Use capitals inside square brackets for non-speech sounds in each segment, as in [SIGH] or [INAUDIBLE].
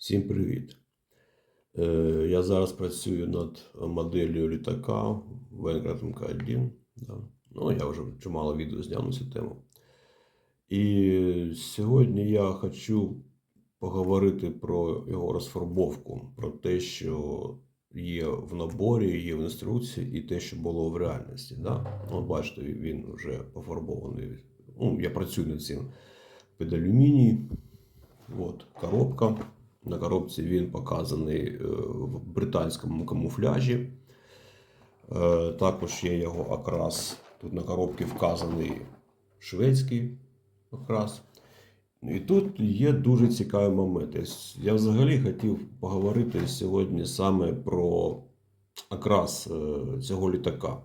Всім привіт! Е, Я зараз працюю над моделлю літака Венград МК-1. Да. Ну, я вже чимало відео зняв на цю тему. І сьогодні я хочу поговорити про його розфарбовку, про те, що є в наборі, є в інструкції, і те, що було в реальності. Да? От бачите, він вже пофарбований. Ну, я працюю над цим під алюміній. От, коробка. На коробці він показаний е, в британському камуфляжі. Е, Також є його окрас. Тут на коробці вказаний шведський окрас. І тут є дуже цікаві моменти. Я взагалі хотів поговорити сьогодні саме про окрас е, цього літака.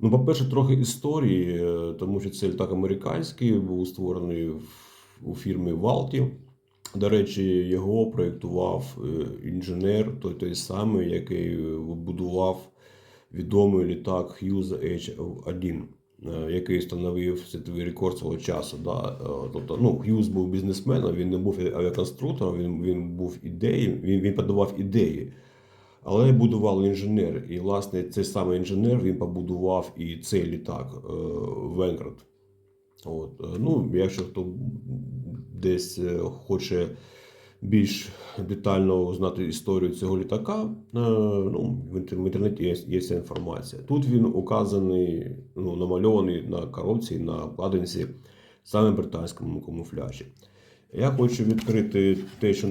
Ну, по-перше, трохи історії, тому що це літак американський, був створений у фірмі Валті. До речі, його проєктував е, інженер, той той самий, який будував відомий літак Hughes H1, е, який встановив світовий рекорд свого часу. Да? Е, Тобто, ну, Hughes був бізнесменом, він не був авіаконструктором, він, він був ідеєю, він, він подавав ідеї. Але будував інженер. І, власне, цей самий інженер він побудував і цей літак е, Венград. От. е, Ну, якщо хто десь е, хоче більш детально знати історію цього літака, е, ну, в інтернеті є, є ця інформація. Тут він указаний, ну, намальований на коробці, на обкладинці, саме британському камуфляжі. Я хочу відкрити те, що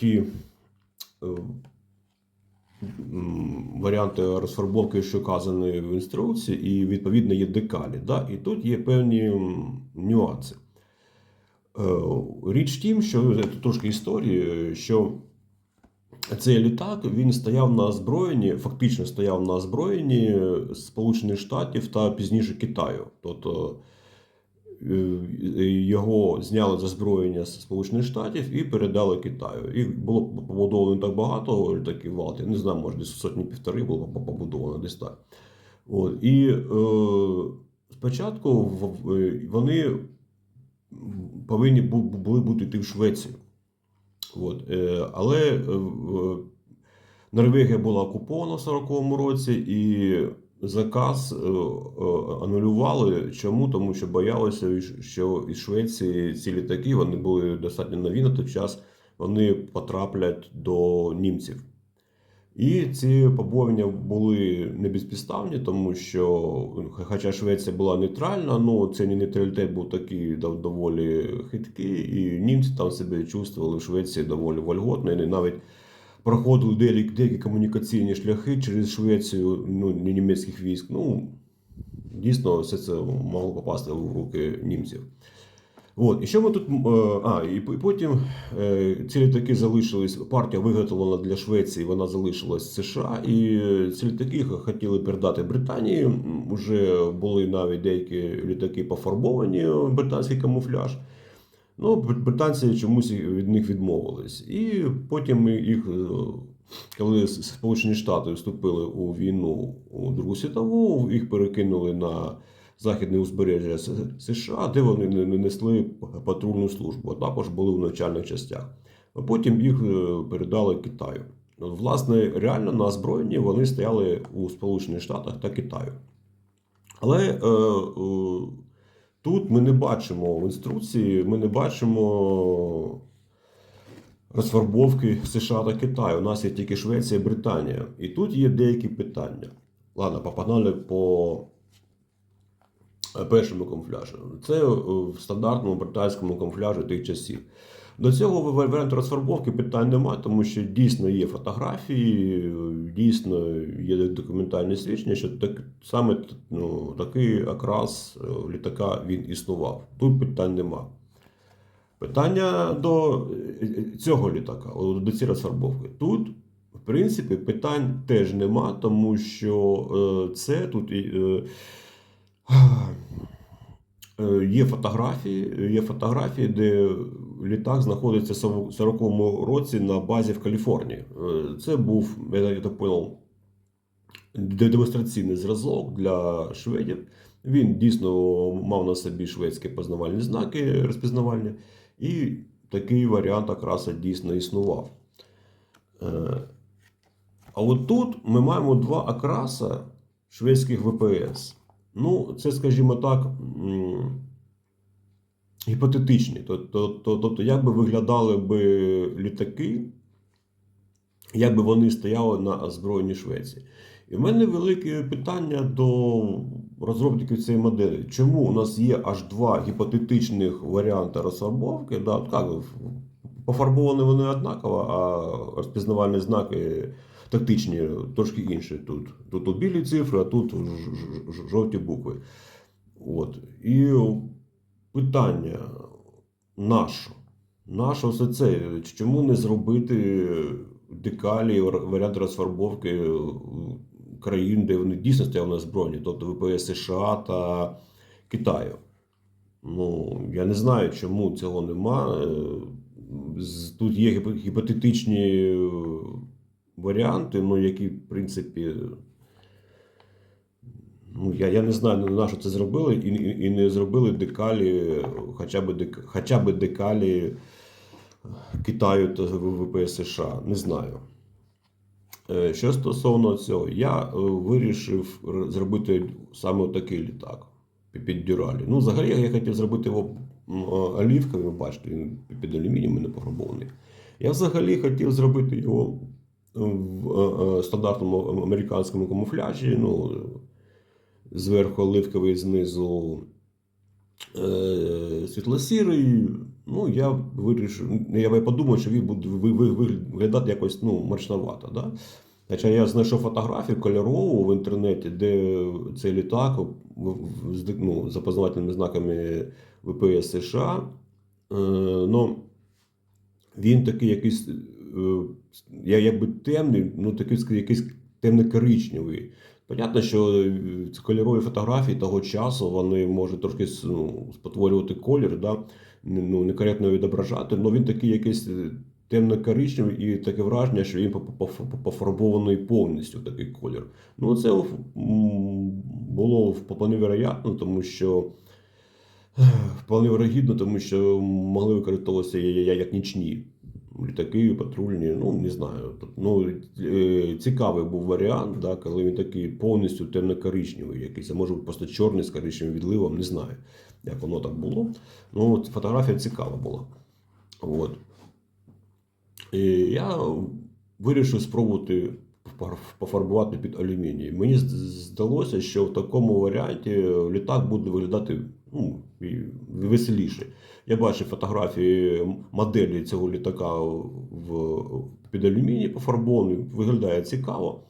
ті варіанти розфарбовки, що вказані в інструкції, і відповідно є декалі. Да? І тут є певні нюанси. Е, Річ в тім, що це трошки історії, що цей літак він стояв на озброєнні, фактично стояв на озброєнні Сполучених Штатів та пізніше Китаю. Тобто е, його зняли з озброєння з Сполучених Штатів і передали Китаю. Їх було побудовано так багато літаків Валт, не знаю, може десь сотні півтори було побудовано десь так. От. І е, спочатку в- вони повинні були бути йти в Швецію. От. Е, Але е, Норвегія була окупована в 40-му році, і заказ е, е, анулювали. Чому? Тому що боялися, що із Швеції ці літаки вони були достатньо нові на той час, вони потраплять до німців. І ці побоювання були не безпідставні, тому що, хоча Швеція була нейтральна, ну цей нейтралітет був такий доволі хиткий, і німці там себе чувствували в Швеції доволі вольготно, і навіть проходили деякі, деякі комунікаційні шляхи через Швецію ну, німецьких військ. Ну, дійсно, все це могло попасти в руки німців. От, і що ми тут. е, А, і потім е, ці літаки залишились, партія виготовлена для Швеції, вона залишилась в США, і ці літаки хотіли передати Британії. М, Уже були навіть деякі літаки пофарбовані британський камуфляж. Ну, британці чомусь від них відмовились. І потім їх, е, коли Сполучені Штати вступили у війну у Другу світову, їх перекинули на західне узбережжя США, де вони не- не несли патрульну службу, а також були в навчальних частях. А потім їх е, передали Китаю. Власне, реально на озброєнні вони стояли у Сполучених Штатах та Китаю. Але е, е, тут ми не бачимо в інструкції, ми не бачимо розфарбовки США та Китаю. У нас є тільки Швеція і Британія. І тут є деякі питання. Ладно, попогнали по е, першому камуфляжу. Це е, в стандартному британському камуфляжу тих часів. До цього ва- варіанту розфарбовки питань немає, тому що дійсно є фотографії, е, дійсно є документальні свідчення, що так, саме ну, такий окрас е, літака він існував. Тут питань нема. Питання до е, цього літака, до цієї розфарбовки. Тут, в принципі, питань теж нема, тому що е, це тут. е, Е, Є фотографії, є фотографії, де літак знаходиться в 40-му році на базі в Каліфорнії. Е, Це був, я так понял, де- демонстраційний зразок для шведів. Він дійсно мав на собі шведські познавальні знаки розпізнавальні. І такий варіант окраса дійсно існував. Е, А от тут ми маємо два окраса шведських ВПС. Ну, це, скажімо так, гіпотетичні. Тобто, то- тобто, як би виглядали би літаки, як би вони стояли на озброєнні Швеції. І в мене велике питання до розробників цієї моделі. Чому у нас є аж два гіпотетичних варіанти розфарбовки? Да, от як, пофарбовані вони однаково, а розпізнавальні знаки тактичні трошки інші тут. Тут, білі цифри, а тут жовті букви. От. І питання наше. Наше все це. Чому не зробити декалі, вар- варіант розфарбовки країн, де вони дійсно стояли на збройні, тобто ВПС США та Китаю? Ну, я не знаю, чому цього нема. Тут є гіпотетичні варіанти, ну, які, в принципі, ну, я, я не знаю, на що це зробили, і, і, і не зробили декалі, хоча б, дек, хоча б декалі Китаю та ВВП США. Не знаю. Е, Що стосовно цього, я е, вирішив зробити саме такий літак під дюралі. Ну, взагалі, я хотів зробити його е, олівковим, ви бачите, він під алюмінієм не пофарбований. Я взагалі хотів зробити його в е, е, стандартному американському камуфляжі. Ну, зверху оливковий, знизу е, світло-сірий. Ну, я вирішив, ну, я подумав, що він буде ви- ви- виглядати якось ну, мрачновато. Да? Хоча я знайшов фотографію кольорову в інтернеті, де цей літак в- з ну, з опознавательними знаками ВПС США. Е, ну, він такий якийсь, е, якби темний, ну такий якийсь темно-коричневий. Понятно, що е, кольорові фотографії того часу вони можуть трошки ну, спотворювати колір, да? ну, некоректно відображати, але він такий якийсь е, темно-коричневий і таке враження, що він по- по- по- пофарбований повністю такий колір. Ну, це було вполне вероятно, тому що вполне вирогідно, тому що могли використовуватися як нічні літаки, патрульні. Ну, не знаю. Ну, е, цікавий був варіант, да, коли він такий повністю темно-коричневий, якийсь, а може просто чорний з коричневим відливом, не знаю, як воно так було. Ну, фотографія цікава була. От. І я вирішив спробувати пофарбувати під алюміній. Мені здалося, що в такому варіанті літак буде виглядати ну, веселіше. Я бачив фотографії моделі цього літака в, під алюміній пофарбований, виглядає цікаво.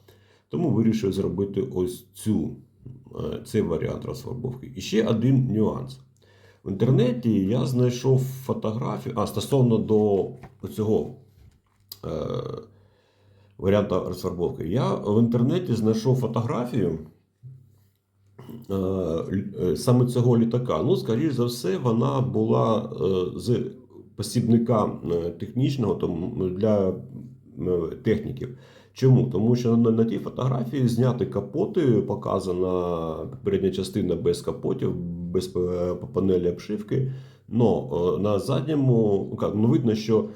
Тому вирішив зробити ось цю, е, цей варіант розфарбовки. І ще один нюанс. В інтернеті я знайшов фотографію, а стосовно до цього е, варіанта розфарбовки. Я в інтернеті знайшов фотографію е, е, саме цього літака. Ну, скоріш за все, вона була е, з посібника технічного для техніків. Чому? Тому що на, на тій фотографії зняті капоти, показана передня частина без капотів, без панелі обшивки. Но на задньому ну, ну, видно, що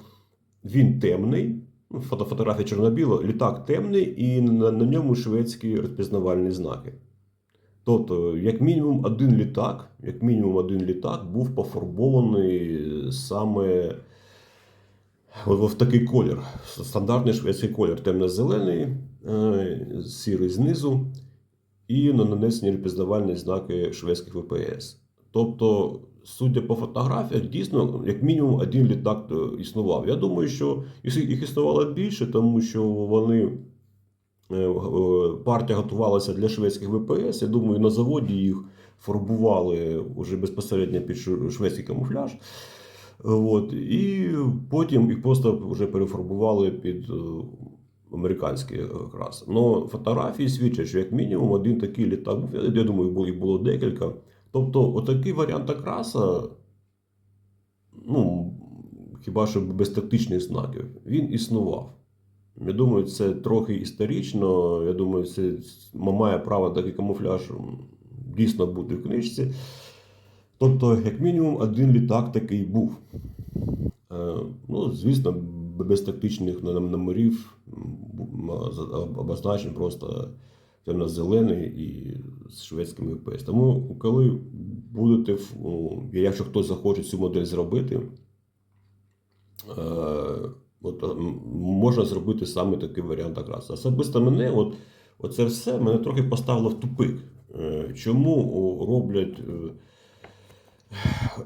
він темний. Фото, фотографія чорно-біла, літак темний, і на, на ньому шведські розпізнавальні знаки. Тобто, як мінімум, один літак, як мінімум, один літак був пофарбований саме в, в такий колір. Стандартний шведський колір, темно-зелений, е, сірий знизу, і на нанесені розпізнавальні знаки шведських ВПС. Тобто, судя по фотографіях, дійсно, як мінімум, один літак е, існував. Я думаю, що їх існувало більше, тому що вони. е, е, Партія готувалася для шведських ВПС. Я думаю, на заводі їх фарбували вже безпосередньо під шведський камуфляж. От, і потім їх просто вже перефарбували під е, американський якраз. Но фотографії свідчать, що як мінімум один такий літак був. Я, думаю, їх було декілька. Тобто, отакий варіант окраса, ну, хіба що без тактичних знаків, він існував. Я думаю, це трохи історично. Я думаю, це має право такий камуфляж дійсно бути в книжці. Тобто, як мінімум, один літак такий був. Е, Ну, звісно, без тактичних номерів м, за- просто темно-зелений і з шведським ВПС. Тому, коли будете, якщо хтось захоче цю модель зробити, е, от, можна зробити саме такий варіант якраз. Особисто мене, от, оце все мене трохи поставило в тупик. Е, Чому роблять е,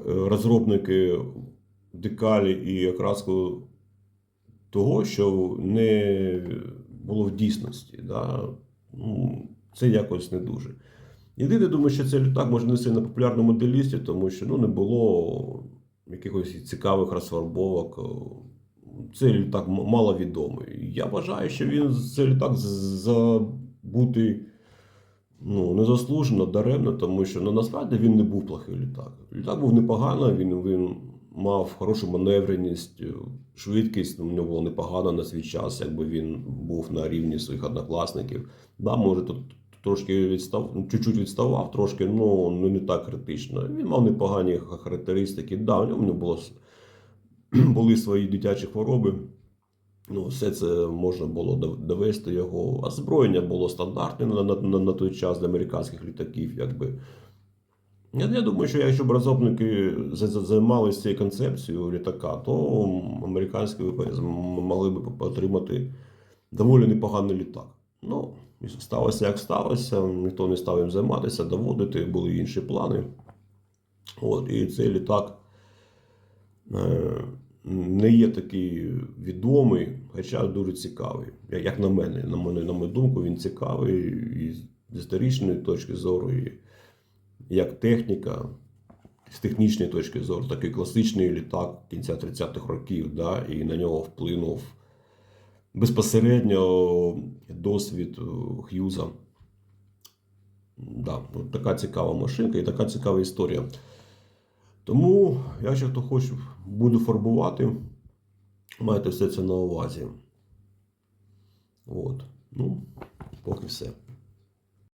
розробники декалі і окраску того, що не було в дійсності. Да? Це якось не дуже. Єдине, думаю, що цей літак може не сильно популярно моделісті, тому що ну, не було якихось цікавих розфарбовок. Цей літак м- маловідомий. Я вважаю, що він цей літак з- забутий ну, незаслужено, даремно, тому що ну, насправді він не був плохий літак. Літак був непоганий, він, він мав хорошу маневреність, е, швидкість у нього була непогана на свій час, якби він був на рівні своїх однокласників. Да, може, тут трошки відстав, ну, чуть-чуть відставав, трошки, ну ну, не так критично. Він мав непогані характеристики. Да, у нього було, [CLEARS THROAT] були свої дитячі хвороби. Ну, все це можна було довести його. Озброєння було стандартне на, на, на, на той час для американських літаків. Якби. Я, я думаю, що якщо б розробники за- за- займалися цією концепцією літака, то американські ВПС могли б отримати доволі непоганий літак. Ну, сталося як сталося, ніхто не став їм займатися, доводити, були інші плани. От, і цей літак е, не є такий відомий, хоча дуже цікавий. Як на мене, на мене, на мою думку, він цікавий і з історичної точки зору, і як техніка, з технічної точки зору, такий класичний літак кінця 30-х років, да, і на нього вплинув безпосередньо досвід е, Х'юза. Да, от така цікава машинка і така цікава історія. Тому, якщо хто хоче, буду фарбувати, майте все це на увазі. От. Ну, поки все.